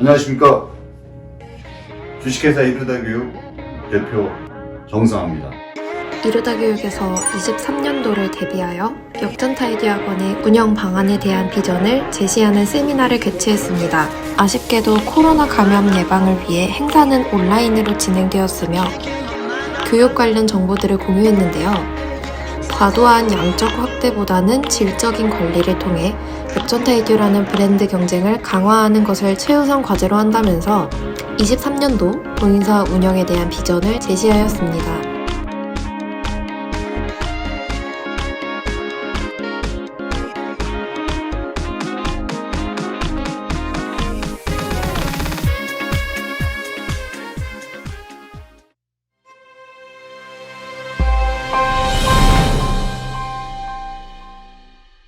안녕하십니까. 주식회사 이르다 교육 대표 정상합니다. 이르다 교육에서 23년도를 대비하여 역전타이디 학원의 운영 방안에 대한 비전을 제시하는 세미나를 개최했습니다. 아쉽게도 코로나 감염 예방을 위해 행사는 온라인으로 진행되었으며 교육 관련 정보들을 공유했는데요. 과도한 양적 확대보다는 질적인 관리를 통해 역전타이디오라는 브랜드 경쟁을 강화하는 것을 최우선 과제로 한다면서 23년도 본인사 운영에 대한 비전을 제시하였습니다.